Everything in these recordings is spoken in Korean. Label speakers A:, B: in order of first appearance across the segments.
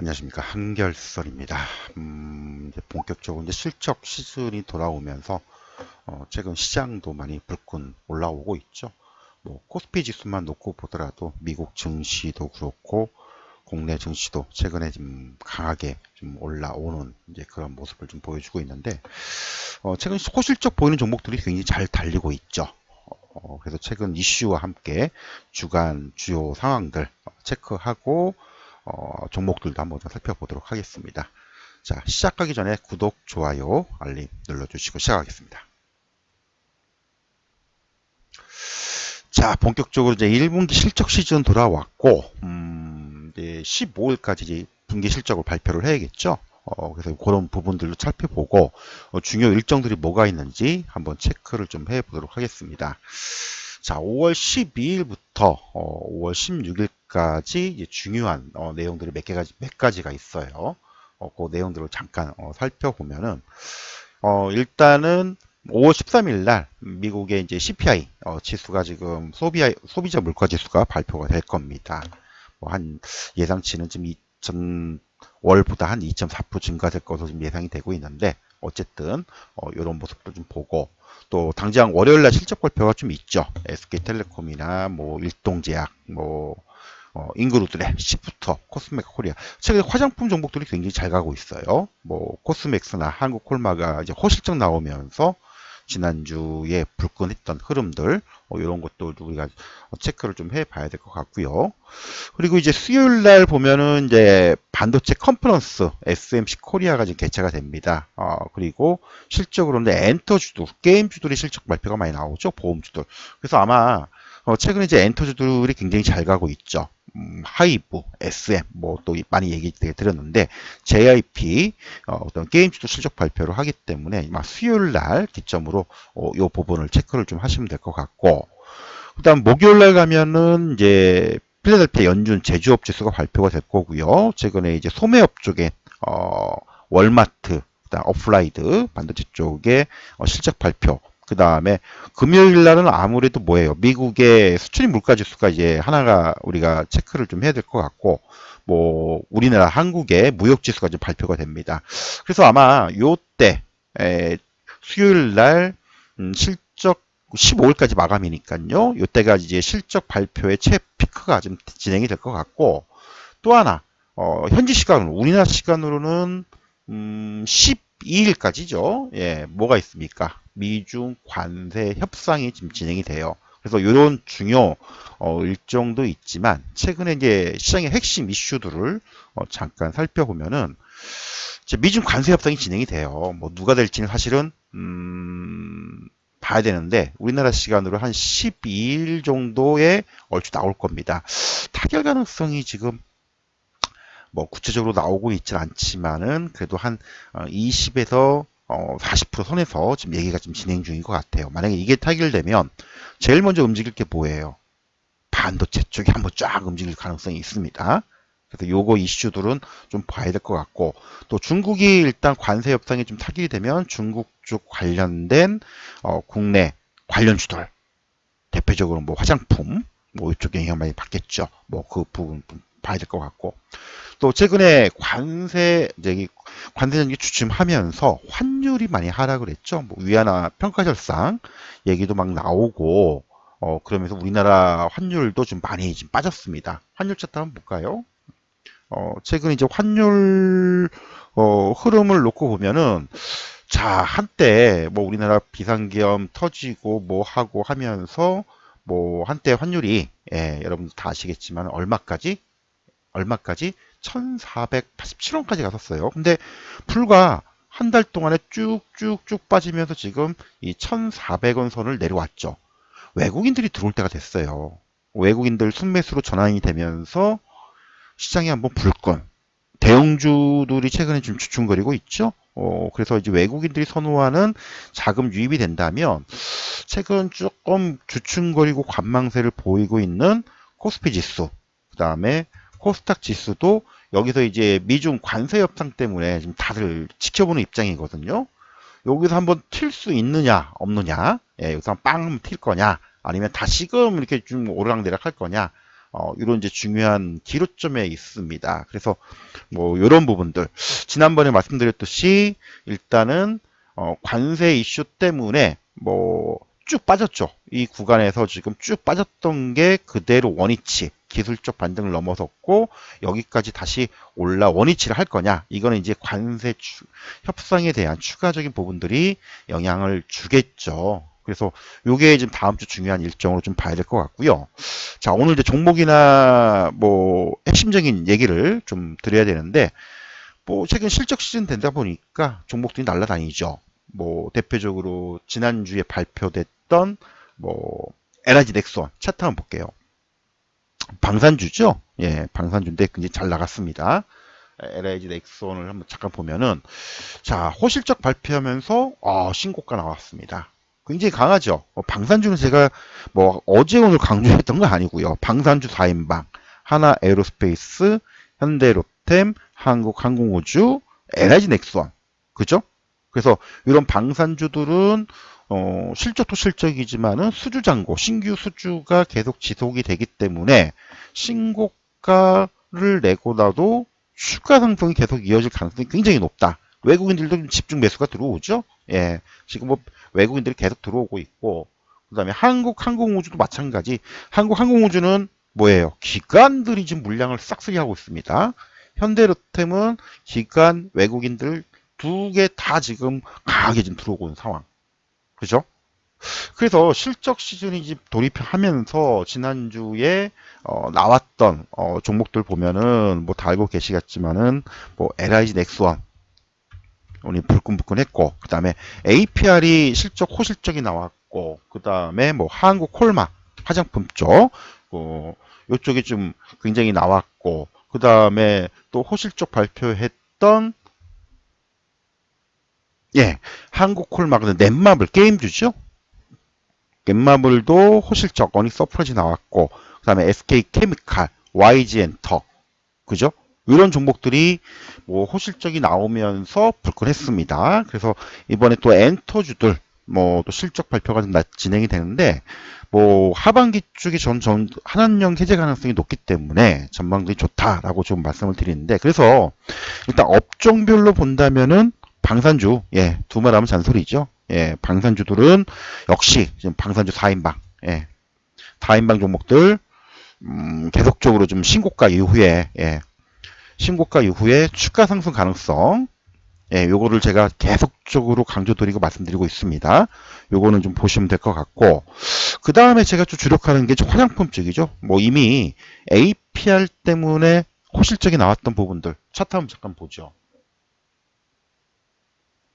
A: 안녕하십니까 한결설입니다. 음, 이제 본격적으로 이제 실적 시즌이 돌아오면서 어, 최근 시장도 많이 불끈 올라오고 있죠. 뭐 코스피 지수만 놓고 보더라도 미국 증시도 그렇고 국내 증시도 최근에 좀 강하게 좀 올라오는 이제 그런 모습을 좀 보여주고 있는데 어, 최근 소실적 보이는 종목들이 굉장히 잘 달리고 있죠. 어, 그래서 최근 이슈와 함께 주간 주요 상황들 체크하고 어, 종목들도 한번 살펴보도록 하겠습니다. 자, 시작하기 전에 구독, 좋아요, 알림 눌러주시고 시작하겠습니다. 자, 본격적으로 이제 1분기 실적 시즌 돌아왔고, 음, 이제 15일까지 이제 분기 실적을 발표를 해야겠죠. 어, 그래서 그런 부분들도 살펴보고, 어, 중요 일정들이 뭐가 있는지 한번 체크를 좀 해보도록 하겠습니다. 자, 5월 12일부터 어, 5월 16일까지 중요한 어, 내용들이 몇 개가 몇 가지가 있어요. 어, 그 내용들을 잠깐 어, 살펴보면은 어, 일단은 5월 13일 날 미국의 이제 CPI 어, 지수가 지금 소비 소비자 물가 지수가 발표가 될 겁니다. 뭐 한 예상치는 지금 2천 월보다 한 2.4% 증가될 것으로 지금 예상이 되고 있는데 어쨌든 어, 이런 모습도 좀 보고 또 당장 월요일 날 실적 발표가 좀 있죠. SK텔레콤이나 뭐 일동제약, 뭐 어, 인그루드랩, 시프터, 코스맥 코리아. 최근 화장품 종목들이 굉장히 잘 가고 있어요. 뭐 코스맥스나 한국콜마가 이제 호실적 나오면서 지난주에 불끈했던 흐름들 어, 이런 것도 우리가 체크를 좀 해봐야 될 것 같고요. 그리고 이제 수요일 날 보면은 이제 반도체 컨퍼런스 SMC 코리아가 지금 개최가 됩니다. 어, 그리고 실적으로는 엔터주도 게임주들의 실적 발표가 많이 나오죠. 보험주들. 그래서 아마 어, 최근에 이제 엔터주들이 굉장히 잘 가고 있죠. 음, 하이브, SM 뭐 또 많이 얘기 드렸는데 JIP 어, 떤 게임주도 실적 발표를 하기 때문에 막 수요일 날 기점으로 어, 이 부분을 체크를 좀 하시면 될 것 같고 그 다음 목요일 날 가면은 이제 필라델피아 연준 제조업 지수가 발표가 될 거고요. 최근에 이제 소매업 쪽에 어, 월마트, 그다음 어플라이드 반도체 쪽에 어, 실적 발표 그 다음에 금요일 날은 아무래도 뭐예요? 미국의 수출입 물가 지수가 이제 하나가 우리가 체크를 좀 해야 될 것 같고, 뭐 우리나라 한국의 무역 지수가 좀 발표가 됩니다. 그래서 아마 요때 수요일 날 음, 실적 15일까지 마감이니까요. 요때가 이제 실적 발표의 최 피크가 좀 진행이 될 것 같고, 또 하나 어, 현지 시간으로 우리나라 시간으로는 음, 12일까지죠. 예, 뭐가 있습니까? 미중 관세 협상이 지금 진행이 돼요. 그래서 이런 중요 어, 일정도 있지만 최근에 이제 시장의 핵심 이슈들을 어, 잠깐 살펴보면은 미중 관세 협상이 진행이 돼요. 뭐 누가 될지는 사실은 음, 봐야 되는데 우리나라 시간으로 한 12일 정도에 얼추 나올 겁니다. 타결 가능성이 지금 뭐 구체적으로 나오고 있진 않지만은 그래도 한 20에서 어, 40% 어, 선에서 지금 얘기가 좀 진행 중인 것 같아요. 만약에 이게 타결되면 제일 먼저 움직일 게 뭐예요? 반도체 쪽이 한번 쫙 움직일 가능성이 있습니다. 그래서 요거 이슈들은 좀 봐야 될 것 같고 또 중국이 일단 관세 협상이 좀 타결이 되면 중국 쪽 관련된 어, 국내 관련 주들 대표적으로 뭐 화장품 뭐 이쪽 영향 많이 받겠죠. 뭐 그 부분 봐야 될 것 같고 또 최근에 관세 이제 관세 전기 주춤하면서 환율이 많이 하락을 했죠. 뭐 위안화 평가절상 얘기도 막 나오고 어 그러면서 우리나라 환율도 좀 많이 좀 빠졌습니다. 환율 차트 한번 볼까요? 어 최근 이제 환율 어 흐름을 놓고 보면은 자 한때 뭐 우리나라 비상계엄 터지고 뭐 하고 하면서 뭐 한때 환율이 예, 여러분들 다 아시겠지만 얼마까지 얼마까지 1487원까지 갔었어요. 근데 불과 한 달 동안에 쭉쭉쭉 빠지면서 지금 이 1400원 선을 내려왔죠. 외국인들이 들어올 때가 됐어요. 외국인들 순매수로 전환이 되면서 시장이 한번 불건. 대형주들이 최근에 좀 주춤거리고 있죠. 어, 그래서 이제 외국인들이 선호하는 자금 유입이 된다면 최근 조금 주춤거리고 관망세를 보이고 있는 코스피 지수, 그 다음에 코스닥 지수도 여기서 이제 미중 관세 협상 때문에 지금 다들 지켜보는 입장이거든요. 여기서 한번 튈 수 있느냐 없느냐 예, 여기서 빵튈 거냐 아니면 다시금 이렇게 좀 오르락내락 할 거냐 어, 이런 이제 중요한 기로점에 있습니다. 그래서 뭐 이런 부분들 지난번에 말씀드렸듯이 일단은 어, 관세 이슈 때문에 뭐 쭉 빠졌죠. 이 구간에서 지금 쭉 빠졌던 게 그대로 원위치 기술적 반등을 넘어섰고 여기까지 다시 올라 원위치를 할 거냐 이거는 이제 관세 추- 협상에 대한 추가적인 부분들이 영향을 주겠죠. 그래서 요게 지금 다음 주 중요한 일정으로 좀 봐야 될 것 같고요. 자, 오늘 이제 종목이나 뭐 핵심적인 얘기를 좀 드려야 되는데 뭐 최근 실적 시즌 된다 보니까 종목들이 날라다니죠. 뭐 대표적으로 지난주에 발표됐던 뭐 에너지 넥스원 차트 한번 볼게요. 방산주죠. 예, 방산주인데 굉장히 잘 나갔습니다. LIG 넥스원을 한번 잠깐 보면은 자 호실적 발표하면서 아, 신고가 나왔습니다. 굉장히 강하죠. 어, 방산주는 제가 뭐 어제 오늘 강조했던 거 아니고요. 방산주 4인방, 하나 에어로스페이스, 현대로템, 한국항공우주, LIG 넥스원, 그죠? 그래서 이런 방산주들은 어, 실적도 실적이지만은 수주 잔고, 신규 수주가 계속 지속이 되기 때문에 신고가를 내고 나도 추가 상승이 계속 이어질 가능성이 굉장히 높다. 외국인들도 좀 집중 매수가 들어오죠. 예, 지금 뭐 외국인들이 계속 들어오고 있고, 그 다음에 한국 항공우주도 마찬가지. 한국 항공우주는 뭐예요? 기관들이 지금 물량을 싹쓸이 하고 있습니다. 현대로템은 기관 외국인들 두 개 다 지금 강하게 지금 들어오고 있는 상황. 그죠? 그래서 실적 시즌이 돌입하면서 지난주에 어, 나왔던 어, 종목들 보면은 뭐 다 알고 계시겠지만은 뭐 LIG 넥스원 오늘 불끈불끈했고 그 다음에 APR이 실적 호실적이 나왔고 그 다음에 뭐 한국 콜마 화장품 쪽 어, 요쪽이 좀 굉장히 나왔고 그 다음에 또 호실적 발표했던 예. 한국 콜마는 넷마블 게임주죠? 넷마블도 호실적 어닝 서프라이즈 나왔고 그 다음에 SK 케미칼 YG 엔터. 그죠? 이런 종목들이 뭐 호실적이 나오면서 불끈했습니다. 그래서 이번에 또 엔터주들 뭐 또 실적 발표가 진행이 되는데 뭐 하반기 쪽에 전, 전 한한령 해제 가능성이 높기 때문에 전망들이 좋다라고 좀 말씀을 드리는데 그래서 일단 업종별로 본다면은 방산주 예 두말 하면 잔소리죠. 예 방산주들은 역시 지금 방산주 4인방 예 4인방 종목들 음, 계속적으로 좀 신고가 이후에 예, 신고가 이후에 추가 상승 가능성 예, 요거를 제가 계속적으로 강조드리고 말씀드리고 있습니다. 요거는 좀 보시면 될 것 같고 그 다음에 제가 좀 주력하는 게 화장품 쪽이죠. 뭐 이미 APR 때문에 호실적이 나왔던 부분들 차트 한번 잠깐 보죠.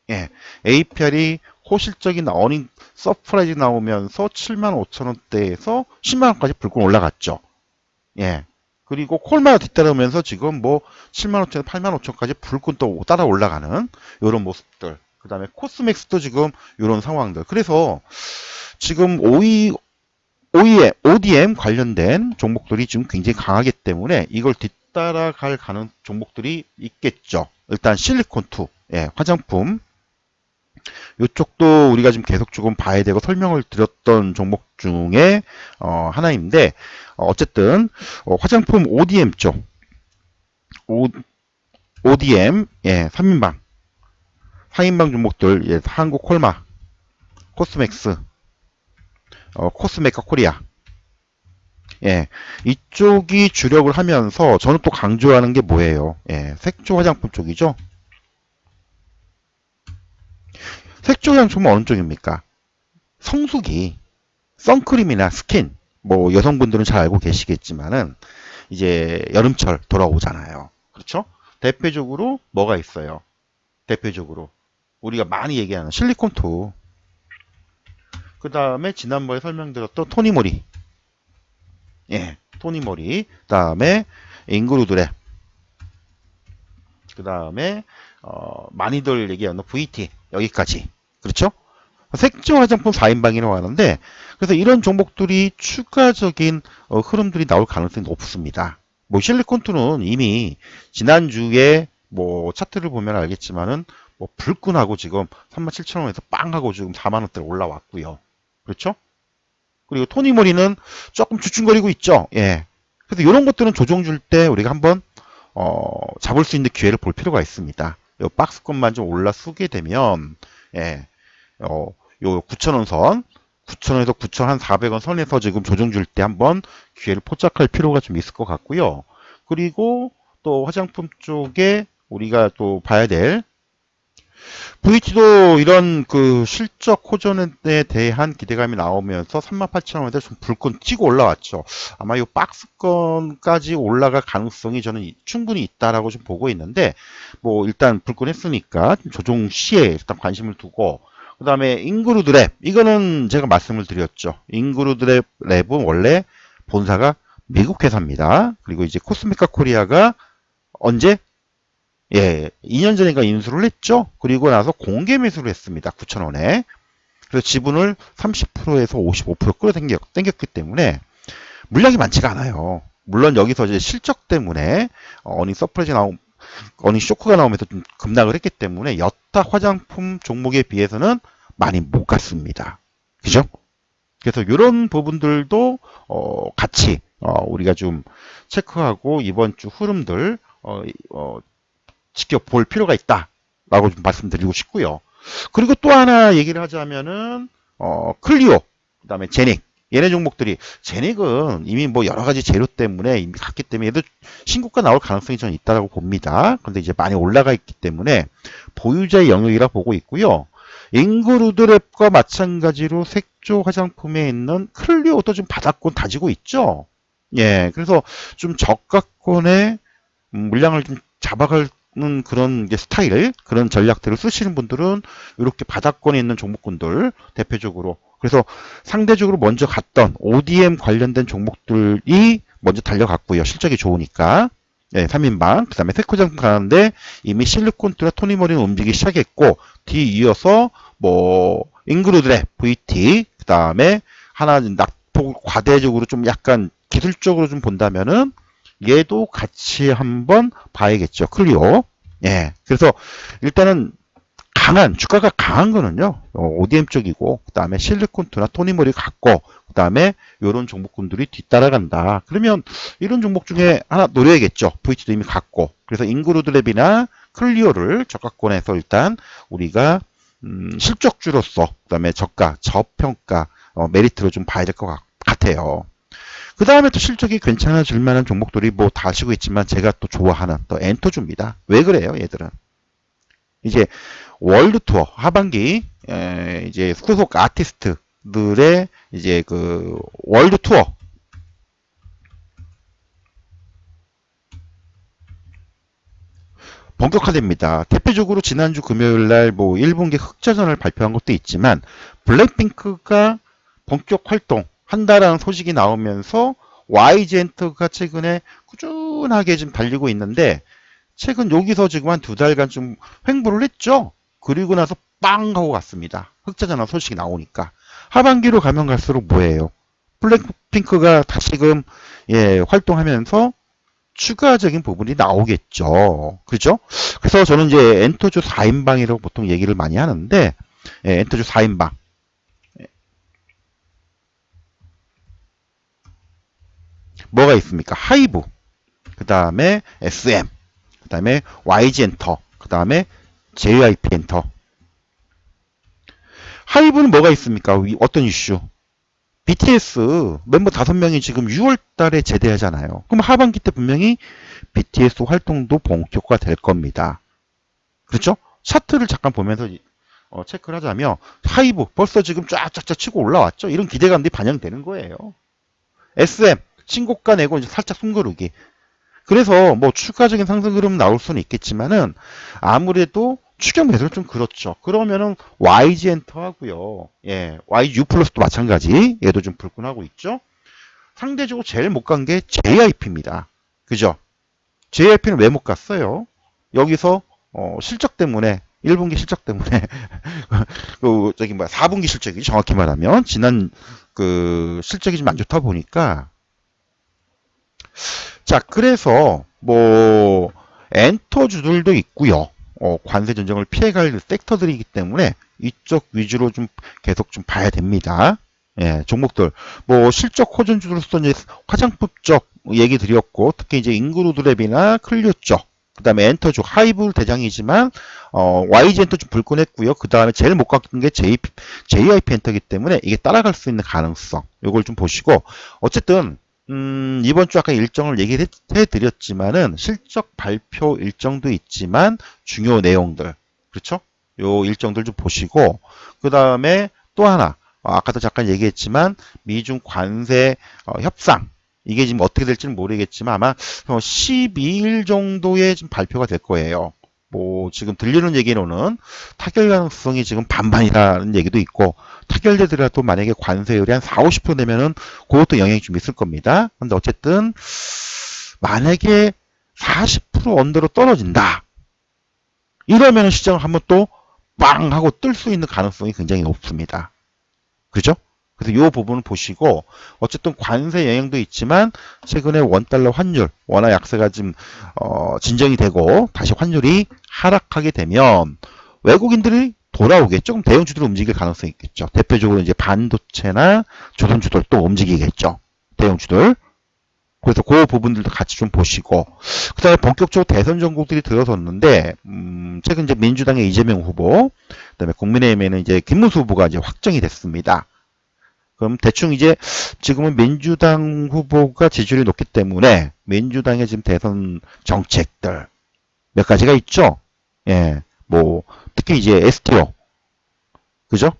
A: 예, APR이 호실적인 어닝 서프라이즈 나오면서 75,000원대에서 10만 원까지 불끈 올라갔죠. 예. 그리고 콜마가 뒤따르면서 지금 뭐 7만 5천, 8만 5천까지 불끈 또 따라 올라가는 이런 모습들. 그 다음에 코스맥스도 지금 이런 상황들. 그래서 지금 OE, OEM, ODM 관련된 종목들이 지금 굉장히 강하기 때문에 이걸 뒤따라갈 가는 종목들이 있겠죠. 일단 실리콘2, 예, 화장품. 이쪽도 우리가 지금 계속 조금 봐야 되고 설명을 드렸던 종목 중에 어, 하나인데 어, 어쨌든 어, 화장품 ODM 쪽. O, ODM 예 3인방. 4인방 종목들 예, 한국 콜마 코스맥스 어, 코스메카 코리아. 예 이쪽이 주력을 하면서 저는 또 강조하는 게 뭐예요? 예 색조 화장품 쪽이죠 색조 화장품은 어느 쪽입니까? 성수기 선크림이나 스킨. 뭐 여성분들은 잘 알고 계시겠지만은 이제 여름철 돌아오잖아요. 그렇죠? 대표적으로 뭐가 있어요? 대표적으로 우리가 많이 얘기하는 실리콘2 그 다음에 지난번에 설명드렸던 토니모리. 예, 토니모리. 그 다음에 잉그루드랩 그 다음에 어, 많이들 얘기하는 VT 여기까지 그렇죠? 색조 화장품 4인방이라고 하는데 그래서 이런 종목들이 추가적인 어, 흐름들이 나올 가능성이 높습니다. 뭐 실리콘투는 이미 지난주에 뭐 차트를 보면 알겠지만은 뭐 불끈하고 지금 37,000원에서 빵 하고 지금 4만 원대 올라왔고요. 그렇죠? 그리고 토니모리는 조금 주춤거리고 있죠. 예. 그래서 이런 것들은 조정 줄 때 우리가 한번 어, 잡을 수 있는 기회를 볼 필요가 있습니다. 요 박스권만 좀 올라서게 되면 예, 어, 요 9,000원 선 9,000원에서 9,400원 선에서 지금 조정 줄 때 한번 기회를 포착할 필요가 좀 있을 것 같고요. 그리고 또 화장품 쪽에 우리가 또 봐야 될 VT도 이런 그 실적 호전에 대한 기대감이 나오면서 38,000원에 좀 불끈 찌고 올라왔죠. 아마 이 박스권까지 올라갈 가능성이 저는 충분히 있다라고 좀 보고 있는데 뭐 일단 불끈 했으니까 좀 조종 시에 일단 관심을 두고 그 다음에 인그루드 랩 이거는 제가 말씀을 드렸죠. 인그루드 랩 랩은 원래 본사가 미국 회사입니다. 그리고 이제 코스메카 코리아가 언제 예, 2년 전인가 인수를 했죠. 그리고 나서 공개 매수를 했습니다. 9,000원에. 그래서 지분을 30%에서 55% 끌어당겼 기 때문에 물량이 많지가 않아요. 물론 여기서 이제 실적 때문에 어닝 서프라이즈 나온 어닝 쇼크가 나오면서 좀 급락을 했기 때문에 여타 화장품 종목에 비해서는 많이 못 갔습니다. 그죠? 그래서 이런 부분들도 어, 같이 어, 우리가 좀 체크하고 이번 주 흐름들 어, 어, 지켜볼 필요가 있다라고 좀 말씀드리고 싶고요. 그리고 또 하나 얘기를 하자면은 어, 클리오, 그다음에 제닉 얘네 종목들이 제닉은 이미 뭐 여러 가지 재료 때문에 이미 갔기 때문에 얘도 신고가 나올 가능성이 저는 있다라고 봅니다. 그런데 이제 많이 올라가 있기 때문에 보유자의 영역이라 보고 있고요. 잉그루드랩과 마찬가지로 색조 화장품에 있는 클리오도 좀 바닥권 다지고 있죠. 예, 그래서 좀 저가권의 물량을 좀 잡아갈 는 그런 게 스타일, 그런 전략들을 쓰시는 분들은 이렇게 바닥권에 있는 종목군들 대표적으로 그래서 상대적으로 먼저 갔던 ODM 관련된 종목들이 먼저 달려갔고요. 실적이 좋으니까. 네, 3인방. 그 다음에 세코장 가는데 이미 실리콘트라 토니머리는 움직이기 시작했고, 뒤 이어서 뭐, 잉그루드랩, VT, 그 다음에 하나 낙폭 과대적으로 좀 약간 기술적으로 좀 본다면은 얘도 같이 한번 봐야겠죠. 클리오. 예. 그래서 일단은 강한 주가가 강한 거는요. ODM 쪽이고 그 다음에 실리콘투나 토니모리 같고 그 다음에 이런 종목군들이 뒤따라간다. 그러면 이런 종목 중에 하나 노려야겠죠. VT도 이미 갔고 그래서 인그루드랩이나 클리오를 저가권에서 일단 우리가 음, 실적주로서 그 다음에 저가, 저평가 어, 메리트로 좀 봐야 될 것 같아요. 그 다음에 또 실적이 괜찮아질 만한 종목들이 뭐다 아시고 있지만 제가 또 좋아하는 또 엔터주입니다. 왜 그래요, 얘들은? 이제 월드 투어 하반기 에, 이제 소속 아티스트들의 이제 그 월드 투어 본격화됩니다. 대표적으로 지난주 금요일 날뭐 1분기 흑자전을 발표한 것도 있지만 블랙핑크가 본격 활동 한다라는 소식이 나오면서 YG엔터가 최근에 꾸준하게 좀 달리고 있는데 최근 여기서 지금 한 두 달간 좀 횡보를 했죠. 그리고 나서 빵 하고 갔습니다. 흑자전환 소식이 나오니까 하반기로 가면 갈수록 뭐예요? 블랙핑크가 다시금 예, 활동하면서 추가적인 부분이 나오겠죠. 그죠? 그래서 저는 이제 엔터주 4인방이라고 보통 얘기를 많이 하는데 예, 엔터주 4인방 뭐가 있습니까? 하이브, 그 다음에 SM, 그 다음에 YG 엔터, 그 다음에 JYP 엔터. 하이브는 뭐가 있습니까? 어떤 이슈? BTS 멤버 5명이 지금 6월 달에 제대하잖아요. 그럼 하반기 때 분명히 BTS 활동도 본격화 될 겁니다. 그렇죠? 차트를 잠깐 보면서 어, 체크를 하자면 하이브 벌써 지금 쫙쫙쫙 치고 올라왔죠. 이런 기대감들이 반영되는 거예요. SM 신고가 내고 이제 살짝 숨고르기. 그래서 뭐 추가적인 상승 흐름 나올 수는 있겠지만은 아무래도 추경 매수는 좀 그렇죠. 그러면은 YG 엔터 하고요. 예, YU 플러스도 마찬가지. 얘도 좀 불끈하고 있죠. 상대적으로 제일 못 간 게 JIP입니다. 그죠? JIP는 왜 못 갔어요? 여기서 어, 실적 때문에 1분기 실적 때문에 그 저기 뭐야 4분기 실적이 정확히 말하면 지난 그 실적이 좀 안 좋다 보니까 자, 그래서 뭐 엔터주들도 있고요. 어, 관세 전쟁을 피해갈 섹터들이기 때문에 이쪽 위주로 좀 계속 좀 봐야 됩니다. 예, 종목들. 뭐, 실적 호전주로서 이제 화장품 쪽 얘기 드렸고, 특히 이제 인그루드랩이나 클리오 쪽, 그 다음에 엔터 쪽, 하이브 대장이지만, 어, YG 엔터 좀 불끈했고요. 그 다음에 제일 못 갔던 게 JP, JIP 엔터기 때문에 이게 따라갈 수 있는 가능성. 요걸 좀 보시고, 어쨌든, 음, 이번 주 아까 일정을 얘기를 해- 해드렸지만은, 실적 발표 일정도 있지만, 중요 내용들. 그렇죠? 요 일정들 좀 보시고, 그 다음에 또 하나, 어, 아까도 잠깐 얘기했지만 미중 관세 어, 협상 이게 지금 어떻게 될지는 모르겠지만 아마 12일 정도에 좀 발표가 될 거예요. 뭐 지금 들리는 얘기로는 타결 가능성이 지금 반반이라는 얘기도 있고 타결되더라도 만약에 관세율이 한 4, 50% 되면은 그것도 영향이 좀 있을 겁니다. 근데 어쨌든 만약에 40% 언더로 떨어진다. 이러면 시장을 한번 또 빵 하고 뜰 수 있는 가능성이 굉장히 높습니다. 그죠? 그래서 이 부분을 보시고 어쨌든 관세 영향도 있지만 최근에 원달러 환율 원화 약세가 지금 어, 진정이 되고 다시 환율이 하락하게 되면 외국인들이 돌아오겠죠. 그럼 대형주들이 움직일 가능성이 있겠죠. 대표적으로 이제 반도체나 조선주들 또 움직이겠죠. 대형주들. 그래서 그 부분들도 같이 좀 보시고 그다음에 본격적으로 대선 정국들이 들어섰는데 음, 최근 이제 민주당의 이재명 후보 그다음에 국민의힘에는 이제 김문수 후보가 이제 확정이 됐습니다. 그럼 대충 이제 지금은 민주당 후보가 지지율이 높기 때문에 민주당의 지금 대선 정책들 몇 가지가 있죠. 예, 뭐 특히 이제 STO 그죠?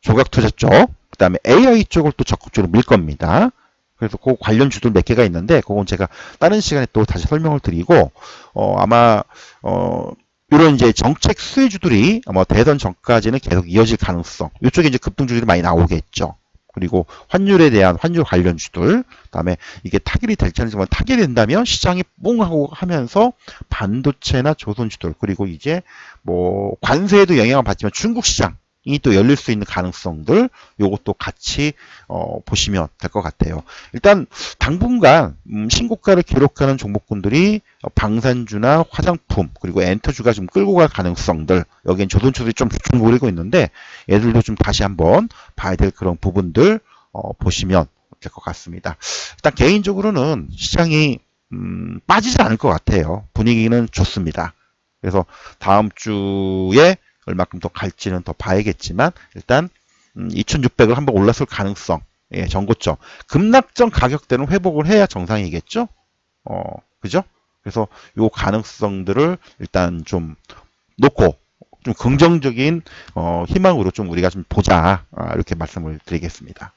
A: 조각 투자 쪽, 그 다음에 AI 쪽을 또 적극적으로 밀 겁니다. 그래서 그 관련 주들 몇 개가 있는데 그건 제가 다른 시간에 또 다시 설명을 드리고 어 아마 어 이런 이제 정책 수혜주들이 아마 대선 전까지는 계속 이어질 가능성. 이쪽에 이제 급등주들이 많이 나오겠죠. 그리고 환율에 대한 환율 관련주들, 그다음에 이게 타결이 될지 않을지 타결이 된다면 시장이 뽕 하고 하면서 반도체나 조선주들 그리고 이제 뭐 관세에도 영향을 받지만 중국 시장 이또 열릴 수 있는 가능성들 요것도 같이 어, 보시면 될 것 같아요. 일단 당분간 음, 신고가를 기록하는 종목군들이 어, 방산주나 화장품 그리고 엔터주가 좀 끌고 갈 가능성들 여기엔 조선주들이 좀쭉 노리고 있는데 얘들도 좀 다시 한번 봐야 될 그런 부분들 어, 보시면 될 것 같습니다. 일단 개인적으로는 시장이 음, 빠지지 않을 것 같아요. 분위기는 좋습니다. 그래서 다음 주에 얼마큼 더 갈지는 더 봐야겠지만 일단 음, 2600을 한번 올랐을 가능성 예, 전고점 급락전 가격대는 회복을 해야 정상이겠죠. 어, 그죠? 그래서 요 가능성들을 일단 좀 놓고 좀 긍정적인 어, 희망으로 좀 우리가 좀 보자 아, 이렇게 말씀을 드리겠습니다.